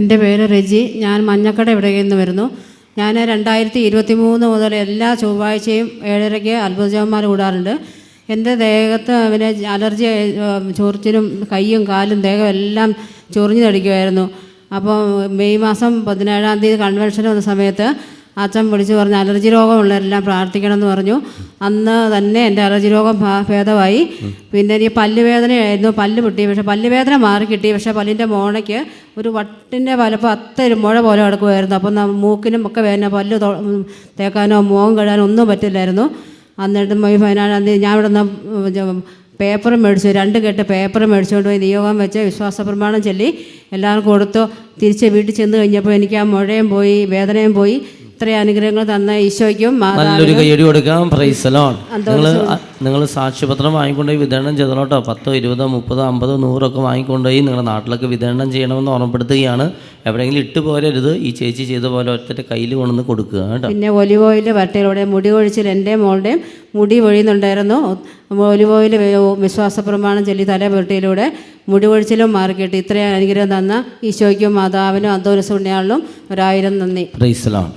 എന്റെ പേര് റെജി. ഞാൻ മഞ്ഞക്കട ഇവിടെ നിന്ന് വരുന്നു. ഞാൻ രണ്ടായിരത്തി ഇരുപത്തി മൂന്ന് മുതൽ എല്ലാ ചൊവ്വാഴ്ചയും ഏഴരയ്ക്ക് അത്ഭുതജവന്മാർ കൂടാറുണ്ട്. എന്റെ ദേഹത്ത് പിന്നെ അലർജി ചൊറിച്ചിലും കൈയും കാലും ദേഹം എല്ലാം ചൊറിഞ്ഞു തടിക്കുമായിരുന്നു അപ്പോൾ മെയ് മാസം പതിനേഴാം തീയതി കൺവെൻഷൻ വന്ന സമയത്ത് അച്ഛൻ വിളിച്ച് പറഞ്ഞു അലർജി രോഗമുള്ളവരെല്ലാം പ്രാർത്ഥിക്കണം എന്ന് പറഞ്ഞു. അന്ന് തന്നെ എന്റെ അലർജി രോഗം ഭേദമായി. പിന്നെ എനിക്ക് പല്ലുവേദനയായിരുന്നു പല്ല് പൊട്ടി. പക്ഷേ പല്ലുവേദന മാറി കിട്ടി. പക്ഷേ പല്ലിന്റെ മോണയ്ക്ക് ഒരു വട്ടിന്റെ വലപ്പം അത്തൊരു മുഴ പോലെ കിടക്കുമായിരുന്നു. അപ്പം മൂക്കിനും ഒക്കെ വേദന പല്ല് തേക്കാനോ മുഖം കഴുകാനോ ഒന്നും പറ്റില്ലായിരുന്നു. പതിനാലാം തീയതി ഞാൻ ഇവിടെ നിന്ന് പേപ്പർ മേടിച്ചു. രണ്ട് കെട്ട് പേപ്പർ മേടിച്ചുകൊണ്ട് പോയി നിയോഗം വെച്ച് വിശ്വാസ പ്രമാണം ചൊല്ലി. എല്ലാവർക്കും കൊടുത്തു. തിരിച്ച് വീട്ടിൽ ചെന്ന് കഴിഞ്ഞപ്പോൾ എനിക്ക് ആ മുഴയും പോയി വേദനയും പോയി. ഇത്രയും അനുഗ്രഹങ്ങൾ തന്ന ഈശോയ്ക്കും നല്ലൊരു കൈയടി കൊടുക്കാം. പ്രൈസലോൺ നിങ്ങൾ നിങ്ങൾ സാക്ഷ്യപത്രം വാങ്ങിക്കൊണ്ടുപോയി വിതരണം ചെയ്തോ കേട്ടോ പത്തോ ഇരുപതോ മുപ്പതോ അമ്പതോ നൂറൊക്കെ വാങ്ങിക്കൊണ്ടുപോയി നിങ്ങളുടെ നാട്ടിലൊക്കെ വിതരണം ചെയ്യണമെന്ന് ഓർമ്മപ്പെടുത്തുകയാണ്. എവിടെയെങ്കിലും ഇട്ട് പോരരുത്. ഈ ചേച്ചി ചെയ്ത പോലെ ഒറ്റ കയ്യിൽ കൊണ്ടുവന്ന് കൊടുക്കുക കേട്ടോ. പിന്നെ ഒലിവ് ഓയിൽ വട്ടയിലൂടെ മുടി ഒഴിച്ചിൽ എന്റെ മോളുടെയും മുടി ഒഴിയുന്നുണ്ടായിരുന്നു ഒലിവ് ഓയിൽ വിശ്വാസ പ്രമാണം ചൊല്ലി തല പുരട്ടിയിലൂടെ മുടി ഒഴിച്ചിലും മാറിക്കിട്ട് ഇത്രയും അനുഗ്രഹം തന്ന ഈശോയ്ക്കും മാതാവിനും അന്തോരസുണ്യാളിനും ഒരായിരം നന്ദി.